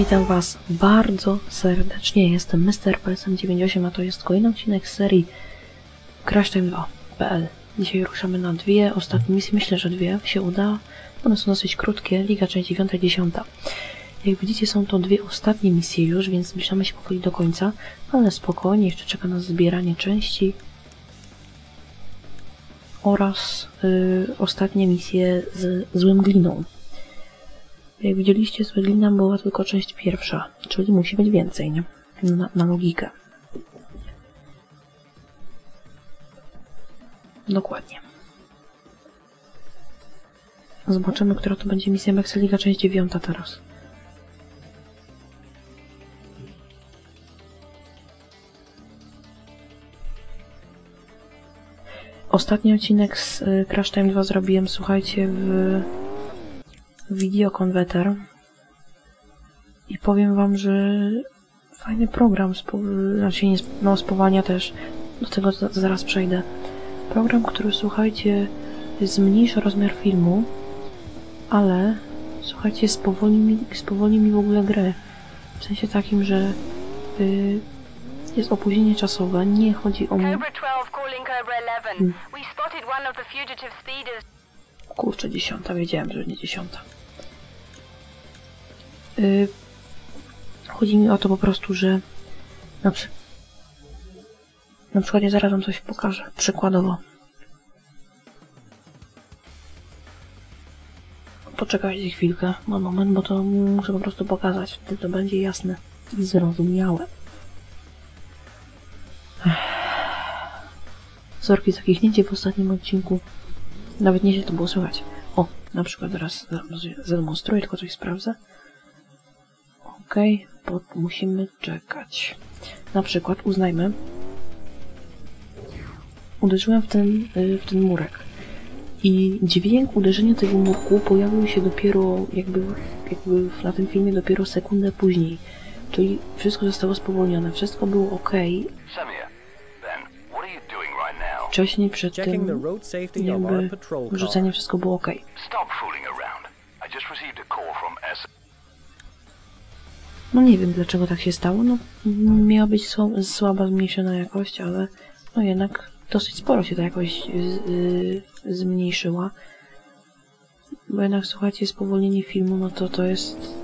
witam Was bardzo serdecznie. Jestem Mr. PSM98, a to jest kolejny odcinek serii Crash Time 2.pl. Dzisiaj ruszamy na dwie ostatnie misje, myślę, że dwie się uda. One są dosyć krótkie, Liga część 9 i 10. Jak widzicie są to dwie ostatnie misje już, więc zbliżamy się powoli do końca, ale spokojnie, jeszcze czeka nas zbieranie części oraz y, ostatnie misje z złym gliną. Jak widzieliście, z glina była tylko część pierwsza, czyli musi być więcej, nie? Na, na logikę. Dokładnie. Zobaczymy, która to będzie misja Mexeliga, część dziewiąta teraz. Ostatni odcinek z y, Crash Time 2 zrobiłem, słuchajcie, w Video Converter i powiem wam, że fajny program, znaczy nie, no spowania też, do tego zaraz przejdę. Program, który słuchajcie, zmniejsza rozmiar filmu, ale słuchajcie, spowolni mi, spowolni mi w ogóle grę. W sensie takim, że y, jest opóźnienie czasowe, nie chodzi o... Cobra 12 calling Cobra 11. Hmm. Kurczę, dziesiąta, wiedziałem, że nie dziesiąta. Yy, chodzi mi o to po prostu, że na, przy... na przykład ja zaraz wam coś pokażę, przykładowo. Poczekajcie chwilkę, mam moment, bo to muszę po prostu pokazać, wtedy to będzie jasne i zrozumiałe. Zorki za kichnięcie w ostatnim odcinku. Nawet nieźle to było słychać. O, na przykład teraz zademonstruję, tylko coś sprawdzę. Okej, okay, musimy czekać. Na przykład uznajmy. Uderzyłem w ten, y, w ten murek. I dźwięk uderzenia tego murku pojawił się dopiero jakby, jakby na tym filmie dopiero sekundę później. Czyli wszystko zostało spowolnione, wszystko było ok. Wcześniej przed tym jakby wrzucenie wszystko było ok. No nie wiem dlaczego tak się stało, no miała być słaba zmniejszona jakość, ale no jednak dosyć sporo się ta jakość yy, zmniejszyła. Bo jednak słuchajcie, spowolnienie filmu, no to to jest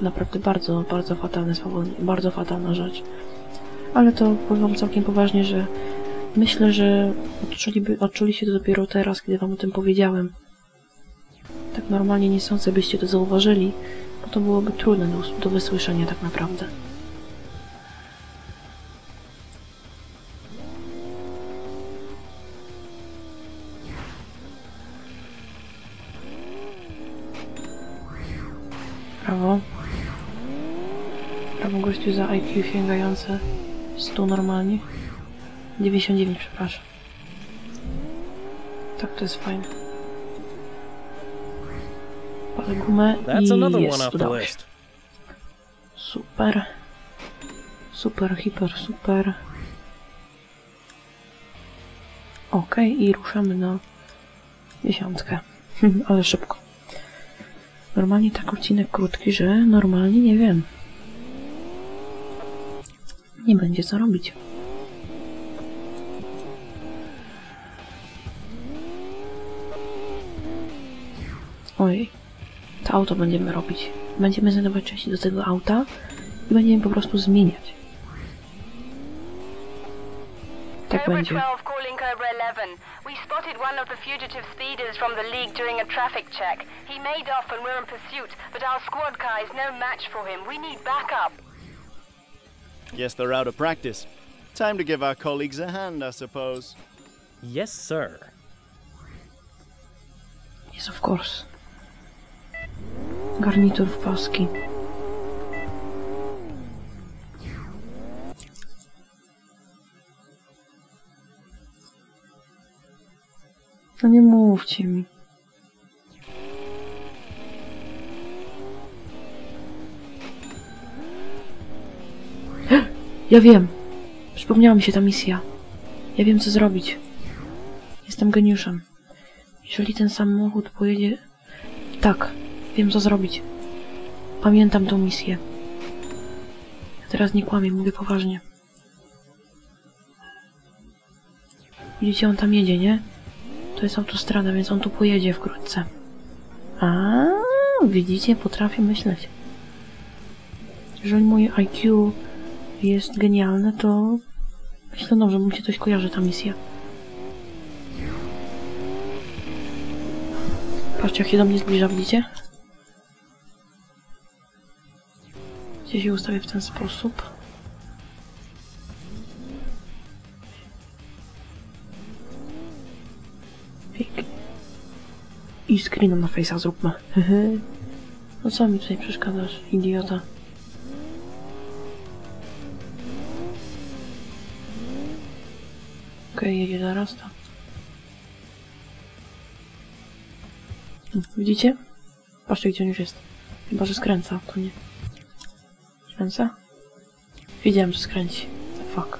naprawdę bardzo, bardzo fatalne bardzo fatalna rzecz. Ale to powiem całkiem poważnie, że myślę, że odczuliby, odczuli się to dopiero teraz, kiedy wam o tym powiedziałem. Tak normalnie nie sądzę, byście to zauważyli, bo to byłoby trudne do, do wysłyszenia tak naprawdę. Brawo. Brawo gościu za IQ sięgające 100 normalnie. 99, przepraszam. Tak, to jest fajne. Palę gumę i jest, udało się. Super. Super, hiper, super. Ok, i ruszamy na dziesiątkę. Ale szybko. Normalnie tak odcinek krótki, że normalnie nie wiem. Nie będzie co robić. Oj, to auto będziemy robić. Będziemy znajdować części do tego auta i będziemy po prostu zmieniać. Tak będzie. 12 calling Cobra 11. We spotted one of the fugitive speeders from the League during a traffic check. He made off and we're in pursuit, but our squad car is no match for him. We need backup. Guess they're out of practice. Time to give our colleagues a hand, I suppose. Yes, sir. Yes, of course. Garnitur w paski. No nie mówcie mi. Ja wiem. Przypomniała mi się ta misja. Ja wiem, co zrobić. Jestem geniuszem. Jeżeli ten samochód pojedzie... Tak, wiem, co zrobić. Pamiętam tą misję. Teraz nie kłamię, mówię poważnie. Widzicie, on tam jedzie, nie? To jest autostrada, więc on tu pojedzie wkrótce. A, widzicie, potrafię myśleć. Jeżeli moje IQ jest genialne, to myślę, no, że mu się coś kojarzy ta misja. Patrzcie, jak się do mnie zbliża, widzicie? Gdzie się ustawię w ten sposób. Pięknie. I screena na face'a zróbmy. No co mi tutaj przeszkadzasz, idiota? Okej, jedzie zaraz to. Widzicie? Patrzcie, gdzie on już jest. Chyba, że skręca, to nie. Skręca? Wiedziałem, że skręci. Fuck.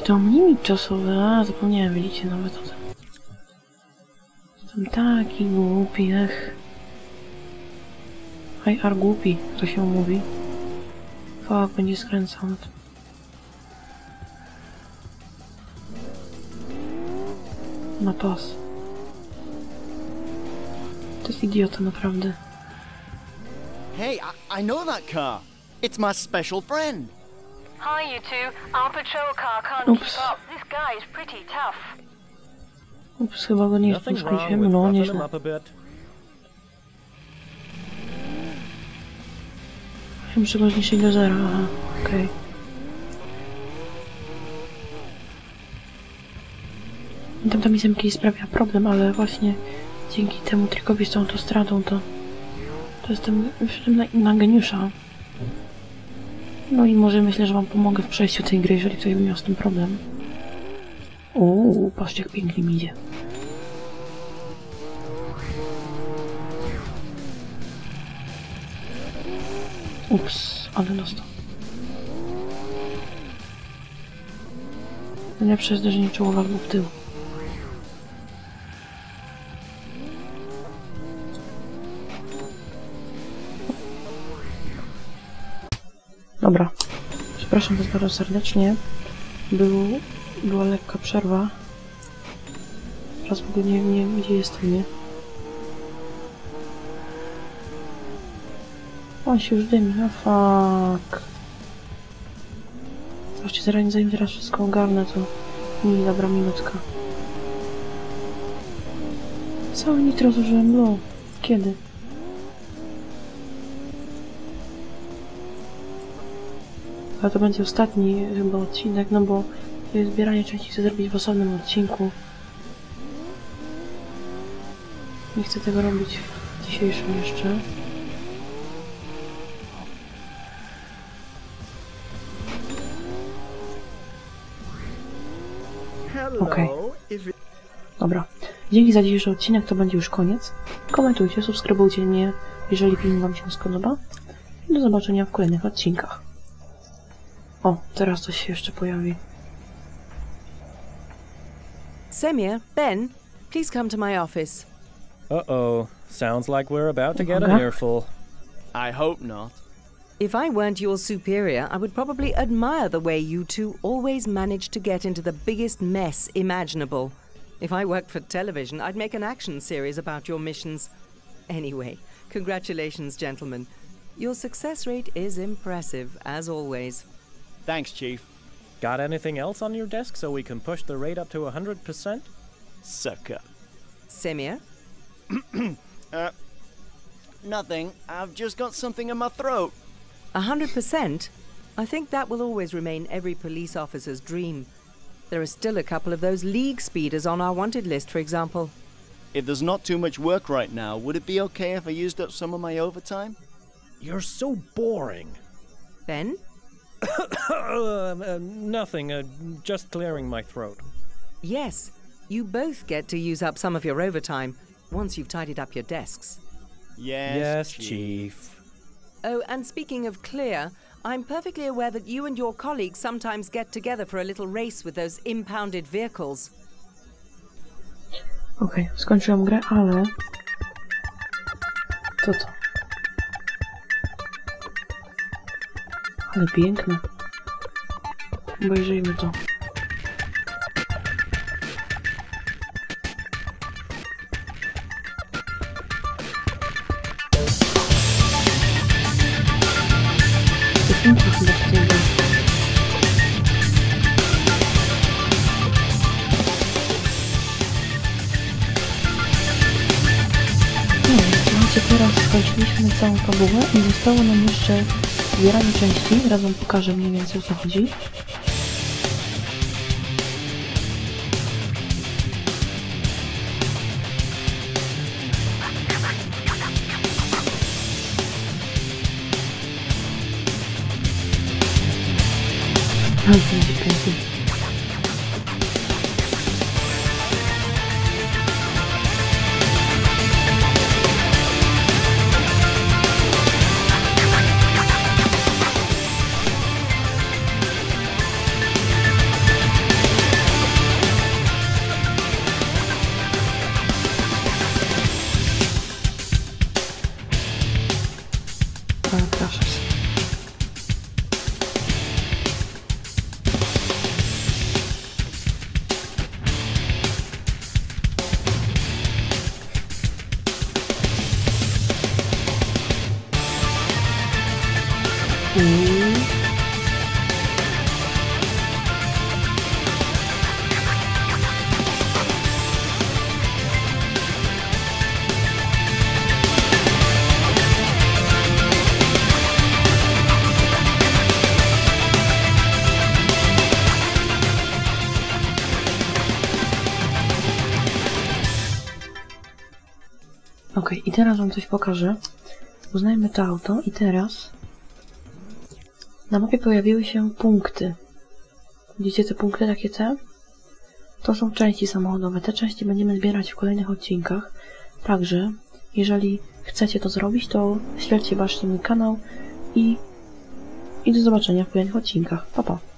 I to limit czasowy, a zapomniałem, widzicie nawet o tym. Jestem taki głupi, ech. Hej, ar głupi, to się mówi. Fuck, będzie skręcał. To- Na pas. To jest idiota, naprawdę. Hey, I, I know that car. It's my special friend. Hi, you two. Our patrol car can't Oops. keep up. This guy is pretty tough. Ups, chyba go nie Nothing wrong spuszczaliśmy, with no nieźle. up a bit. Ja muszę go zniszczyć do zera, aha, okej. Tamta misja mi kiedyś sprawia problem, ale właśnie dzięki temu trikowi z tą autostradą to... To jestem na, na geniusza. No i może myślę, że wam pomogę w przejściu tej gry, jeżeli ktoś by miał z tym problem. Uuu, patrzcie jak pięknie mi idzie. Ups, ale dostał. Najlepsze zderzenie czołowe albo w tył. Przepraszam was bardzo serdecznie. Był, była lekka przerwa. Teraz w ogóle nie wiem, gdzie jestem, nie? On się już dymi, no fuck. Zobaczcie, zaraz, zanim teraz wszystko ogarnę, to mi dobra minutka. Cały nitro zużyłem, no. Kiedy? Ale to będzie ostatni chyba odcinek, no bo zbieranie części chcę zrobić w osobnym odcinku. Nie chcę tego robić w dzisiejszym jeszcze. Okej. Dobra. Dzięki za dzisiejszy odcinek, to będzie już koniec. Komentujcie, subskrybujcie mnie, jeżeli film Wam się spodoba. Do zobaczenia w kolejnych odcinkach. O, teraz coś się jeszcze pojawi. Semir, Ben, please come to my office. Uh-oh. Sounds like we're about to get a Uwaga. earful. I hope not. If I weren't your superior, I would probably admire the way you two always manage to get into the biggest mess imaginable. If I worked for television, I'd make an action series about your missions. Anyway, congratulations, gentlemen. Your success rate is impressive, as always. Thanks, Chief. Got anything else on your desk so we can push the rate up to 100%? Sucker. Semir? Uh, nothing. I've just got something in my throat. A hundred percent? I think that will always remain every police officer's dream. There are still a couple of those league speeders on our wanted list, for example. If there's not too much work right now, would it be okay if I used up some of my overtime? You're so boring. Ben? uh, nothing. Uh, just clearing my throat. Yes, you both get to use up some of your overtime once you've tidied up your desks. Yes, yes, Chief. Oh, and speaking of clear, I'm perfectly aware that you and your colleagues sometimes get together for a little race with those impounded vehicles. Okej, skończyłam grę, ale... Co Ale piękne. Obejrzyjmy to. Słuchajcie, teraz skończyliśmy całą fabułę i zostało nam jeszcze zbieranie części. Razem pokażę mniej więcej o co chodzi. Ale to. Ok, i teraz wam coś pokażę. Uznajmy to auto i teraz na mapie pojawiły się punkty. Widzicie te punkty takie C? To są części samochodowe. Te części będziemy zbierać w kolejnych odcinkach. Także, jeżeli chcecie to zrobić, to śledźcie bacznie mój kanał i, i do zobaczenia w kolejnych odcinkach. Pa, pa.